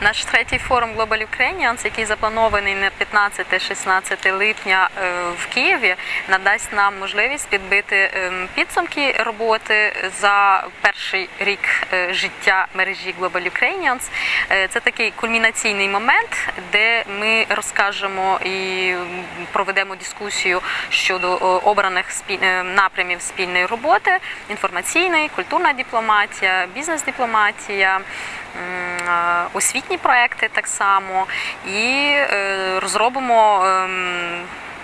Наш третій форум Global Ukrainians, який запланований на 15-16 липня е, в Києві, надасть нам можливість підбити ем, підсумки роботи за перший рік е, життя мережі Global Ukrainians. Е, Це такий кульмінаційний момент, де ми розкажемо і проведемо дискусію щодо обраних напрямів спільної роботи: інформаційної, культурна дипломатія, бізнес-дипломатія. м, е, проекти так само і е, розробимо.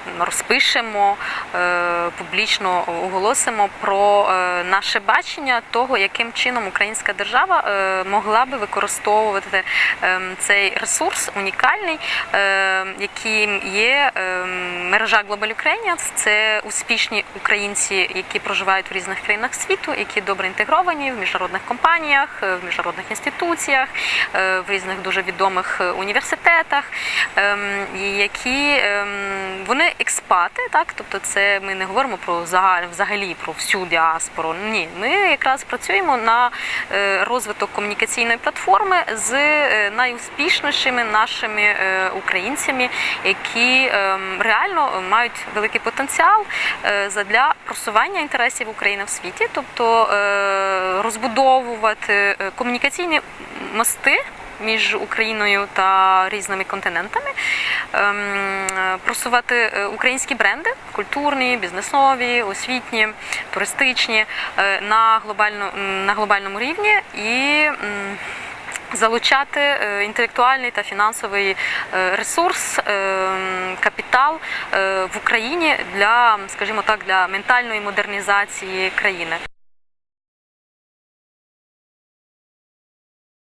Ем, Розпишемо, е, публічно оголосимо про е, наше бачення того, яким чином українська держава е, могла би використовувати ем, цей ресурс унікальний, яким є ем, мережа Global Ukrainians. Це успішні українці, які проживають в різних країнах світу, які добре інтегровані в міжнародних компаніях, в міжнародних інституціях, в різних дуже відомих університетах, ем, які вони експати, так тобто, це ми не говоримо про загаль, взагалі про всю діаспору. Ні, ми якраз працюємо на е, розвиток комунікаційної платформи з е, найуспішнішими нашими е, українцями, які ем, реально мають великий потенціал задля просування інтересів України в світі, тобто розбудовувати комунікаційні мости між Україною та різними континентами, ем, просувати е, українські бренди культурні, бізнесові, освітні, туристичні е, на, глобально, на глобальному рівні і залучати е, інтелектуальний та фінансовий ресурс, е, капітал в Україні для, скажімо так, для ментальної модернізації країни.